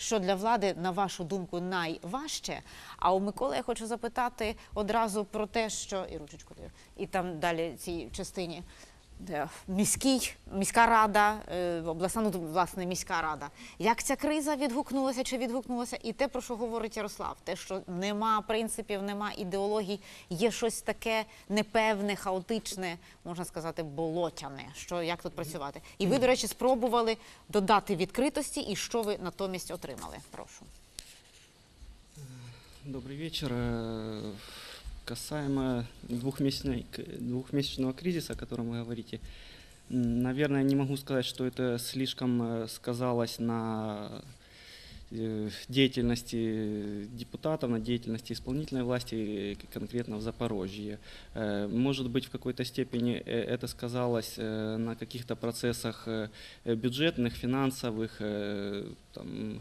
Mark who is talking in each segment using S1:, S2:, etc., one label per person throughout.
S1: що для влади, на вашу думку, найважче. А у Миколи я хочу запитати одразу про те, що і ручечку і там далі цій частині. Міський, міська рада, е, обласна, ну, власне, міська рада. Як ця криза відгукнулася чи відгукнулася? І те, про що говорить Ярослав, те, що нема принципів, нема ідеологій, є щось таке непевне, хаотичне, можна сказати, болотяне. Що як тут працювати? І ви, до речі, спробували додати відкритості, і що ви натомість отримали? Прошу.
S2: Добрый вечер. Касаемо двухмесячной- двухмесячного кризиса, о котором вы говорите, наверное, не могу сказать, что это слишком э, сказалось на э, деятельности депутатов, на деятельности исполнительной власти, конкретно в Запорожье. Э, Может быть, в какой-то степени это сказалось на каких-то процессах бюджетных, финансовых, там,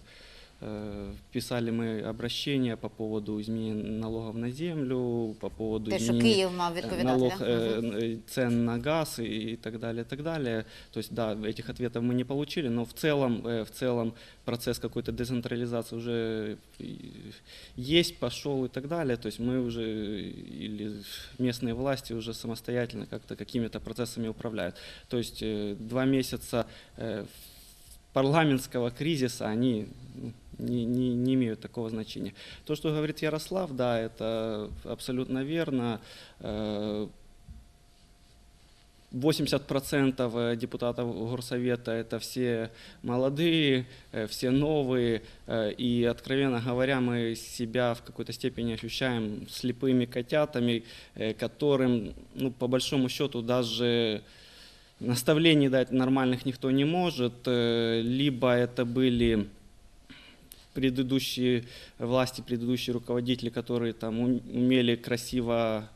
S2: Писали мы обращения по поводу изменения налогов на землю, по поводу
S1: Те, що
S2: изменения
S1: Київ мав
S2: э,
S1: відповідати.
S2: налог
S1: да?
S2: э,
S1: Мгм.
S2: э, цен на газ и, и так далее, так далее. То есть, да, этих ответов мы не получили, но в целом, э, в целом процесс какой-то децентрализации уже и есть, пошел и так далее. То есть мы уже, или местные власти уже самостоятельно как-то какими-то процессами управляют. То есть э, два месяца э, парламентского кризиса, они ну, не, не, не имеют такого значения. То, что говорит Ярослав, да, это абсолютно верно. Э, 80% депутатов Горсовета это все молодые, э, все новые, э, и, откровенно говоря, мы себя в какой-то степени ощущаем слепыми котятами, э, которым, ну, по большому счету, даже наставлений дать нормальных никто не может, э, либо это были предыдущие власти, предыдущие руководители, которые там ум- умели красиво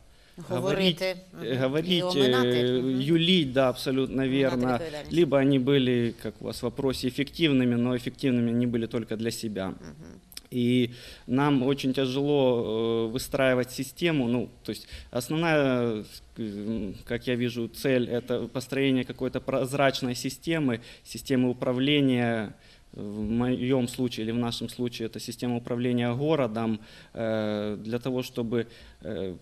S2: говорить,
S1: Говорити,
S2: э,
S1: мгм.
S2: говорить,
S1: І оминати.
S2: э,
S1: Мгм.
S2: юлить, да, абсолютно
S1: Оминати
S2: верно.
S1: відповідальність.
S2: Либо они были, как у вас в вопросе, эффективными, но эффективными они были только для себя.
S1: Мгм.
S2: И нам очень тяжело э, выстраивать систему. Ну, то есть основная, э, как я вижу, цель это построение какой-то прозрачной системы, системы управления. В моем случае или в нашем случае это система управления городом э, для того, чтобы э,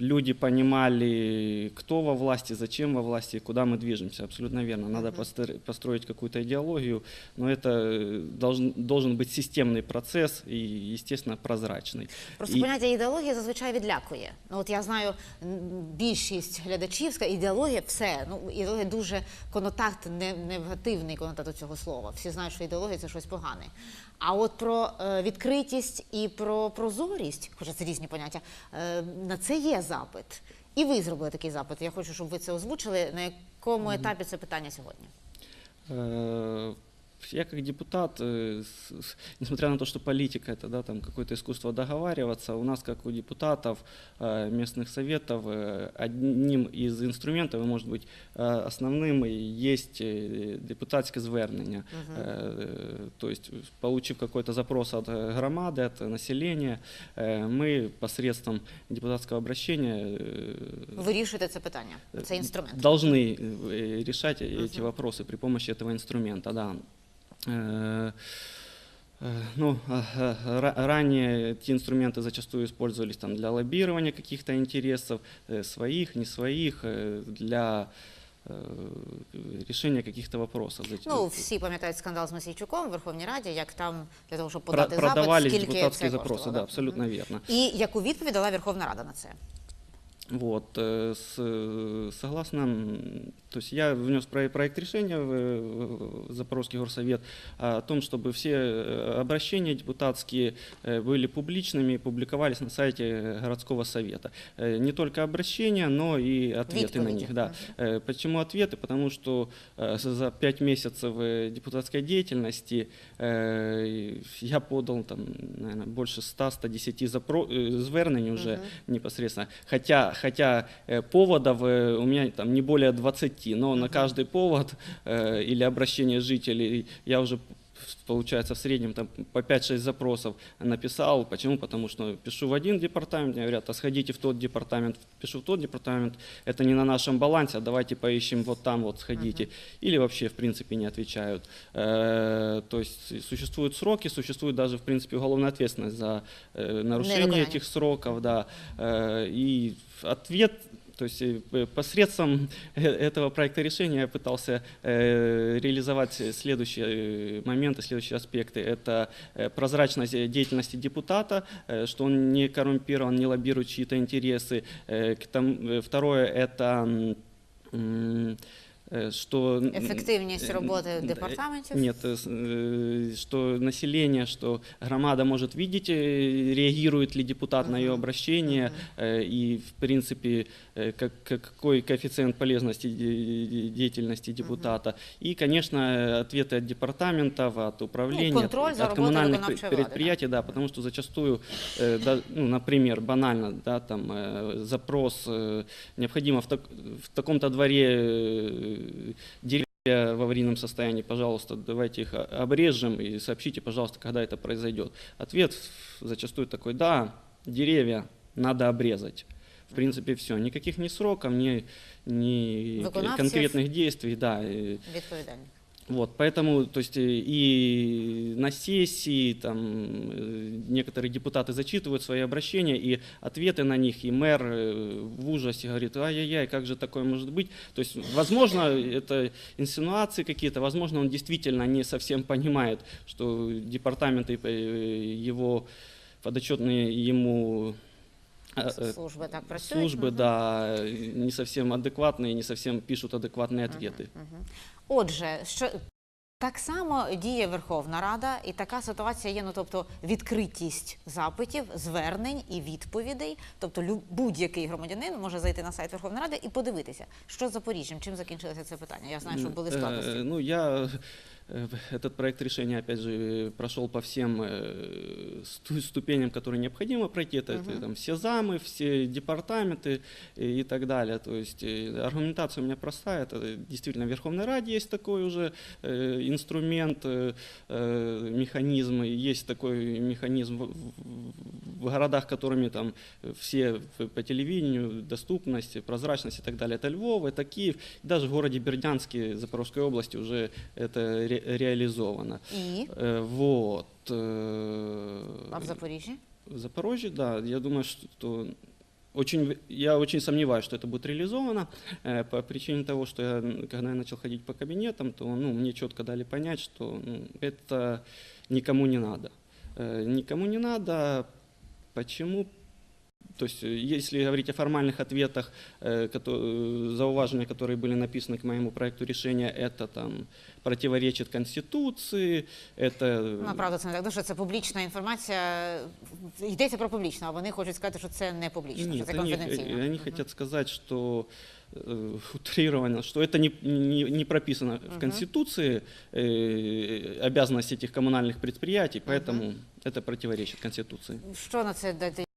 S2: люди понимали, кто во власти, зачем во власти, куда мы движемся. Абсолютно верно. Надо
S1: Мгм.
S2: постро- построить какую-то идеологию, но это э, должен, должен быть системный процесс и, естественно, прозрачный.
S1: Просто
S2: І-
S1: поняття ідеологія зазвичай відлякує. Ну от я знаю, м, більшість глядачів сказала, ідеологія все. Ну ідеологія дуже конотакт, не, негативний конотакт до цього слова. Всі знають, що ідеологія це щось погане. А от про е, відкритість і про прозорість, хоча це різні поняття, е, на це є запит. І ви зробили такий запит. Я хочу, щоб ви це озвучили. На якому етапі це питання сьогодні?
S2: Э, Я как депутат, э, с- с- несмотря на то, что политика это да, там какое-то искусство договариваться, у нас, как у депутатов э, местных советов, э, одним из инструментов, и может быть э, основным, и есть э, депутатское звернення. Э, То есть, получив какой-то запрос от э, громады, от населения, э, мы посредством депутатского обращения э,
S1: Вирішуєте це питання. Це інструмент.
S2: Должны э, решать эти
S1: Мгм.
S2: вопросы при помощи этого инструмента, да. Э, э, Ну, а, а, ра- ранее эти инструменты зачастую использовались там, для лоббирования каких-то интересов, э, своих, не своих, э, для э, решения каких-то вопросов. Зач-
S1: Ну, всі пам'ятають скандал з Масійчуком в Верховній Раді, як там для того, щоб
S2: Про-
S1: подати
S2: продавались
S1: запит, скільки
S2: депутатские
S1: це
S2: запросы,
S1: коштувало,
S2: да, абсолютно
S1: Мгм.
S2: верно.
S1: І яку відповідь дала Верховна Рада на це?
S2: Вот, э, с- э, согласно, м, то есть я внес про- проект решения в э, в Запорожский горсовет о том, чтобы все э, обращения депутатские э, были публичными, публиковались на сайте э, городского совета. Э, Не только обращения, но и ответы на
S1: Відповіді.
S2: них. Да. Э, Почему ответы? Потому что э, за- за пять месяцев э, депутатской деятельности э, я подал там, наверное, больше 100-110 запро- э, звернень уже
S1: Мгм.
S2: непосредственно. Хотя, хотя э, поводов э, у меня там не более 20, но на
S1: Мгм.
S2: каждый повод э, или обращение жителей я уже получается в среднем там по 5-6 запросов написал. Почему? Потому что пишу в один департамент, мне говорят, а сходите в тот департамент, пишу в тот департамент, это не на нашем балансе, а давайте поищем вот там вот сходите. Или вообще в принципе не отвечают. Э, То есть существуют сроки, существует даже в принципе уголовная ответственность за э, нарушение
S1: Невыконание.
S2: этих сроков, да. Э, И ответ то есть э, п- посредством э, этого проекта решения я пытался э, реализовать следующие э, моменты, следующие аспекты. Это э, прозрачность э, деятельности депутата, э, что он не коррумпирован, не лоббирует чьи-то интересы. Э, к тому- э, Второе – это м, м, э, что... н-
S1: Ефективність
S2: э,
S1: роботи
S2: н-
S1: департаментів?
S2: Нет, э, с- э, что население, что громада может видеть, э, реагирует ли депутат на ее
S1: Мгм.
S2: обращение, э, и, в принципе, э, как, как- какой коэффициент полезности де- деятельности депутата. И, конечно, э, ответы от департаментов, от управления,
S1: Ну, контроль
S2: от,
S1: за
S2: от
S1: работой
S2: коммунальных
S1: виконавчої
S2: пре-
S1: влади, да.
S2: предприятий, да, потому что зачастую, э, да, ну, например, банально, да, там э, запрос э, необходимо в, так- в таком-то дворе э, деревья в аварийном состоянии, пожалуйста, давайте их о- обрежем и сообщите, пожалуйста, когда это произойдет. Ответ зачастую такой, да, деревья надо обрезать. В принципе, все. Никаких ни сроков, ни, ни
S1: Виконавцев.
S2: конкретных действий, да. и-
S1: Відповідальник.
S2: вот, поэтому, то есть э, и на сессии там э, некоторые депутаты зачитывают свои обращения и ответы на них, и мэр э, в ужасе говорит, ай-яй-яй, как же такое может быть? То есть, возможно, это инсинуации какие-то, возможно, он действительно не совсем понимает, что департаменты э, его подотчетные ему
S1: Служби так працюють.
S2: службы,
S1: Мгм.
S2: да, не совсем адекватные, не совсем пишут адекватные ответы.
S1: Мгм. Отже, що так само діє Верховна Рада, і така ситуація є. Ну тобто відкритість запитів, звернень і відповідей. Тобто, будь-який громадянин може зайти на сайт Верховної Ради і подивитися, що з Запоріжжям, чим закінчилося це питання. Я знаю, що були
S2: Э,
S1: складності.
S2: Ну, я этот проект решения, опять же, прошел по всем э, сту- ступеням, которые необходимо пройти. Это, это
S1: Мгм.
S2: там все замы, все департаменты и, и так далее. То есть э, аргументация у меня простая. Это действительно в Верховной Раде есть такой уже э, инструмент, э, э, механизм. И Есть такой механизм в, в- в городах, которыми там все в- по телевидению, доступность, прозрачность и так далее. Это Львов, это Киев. Даже в городе Бердянске Запорожской области уже это ре- реализовано.
S1: І
S2: Э, Вот. э,
S1: а в Запоріжжі?
S2: в Запорожье, да, я думаю, что очень, в- я очень сомневаюсь, что это будет реализовано э, по причине того, что я, м, когда я начал ходить по кабинетам, то ну, мне четко дали понять, что ну, это никому не надо. Э, Никому не надо. Почему? То есть, э, если говорить о формальных ответах, э, кото- э, зауважения, которые были написаны к моему проекту решения, это там противоречит Конституции, это...
S1: Ну, правда, це не так. Дуже це публічна інформація. Йдеться про публічну, а вони хочуть сказати, що це не публічно, що
S2: Нет,
S1: це
S2: они,
S1: конфіденційно.
S2: э, они
S1: Мгм.
S2: хотят сказать, что э, утрировано, что это не, не, не прописано
S1: Мгм.
S2: в Конституции, э, обязанность этих коммунальных предприятий, поэтому это противоречит Конституции.
S1: Що на це дати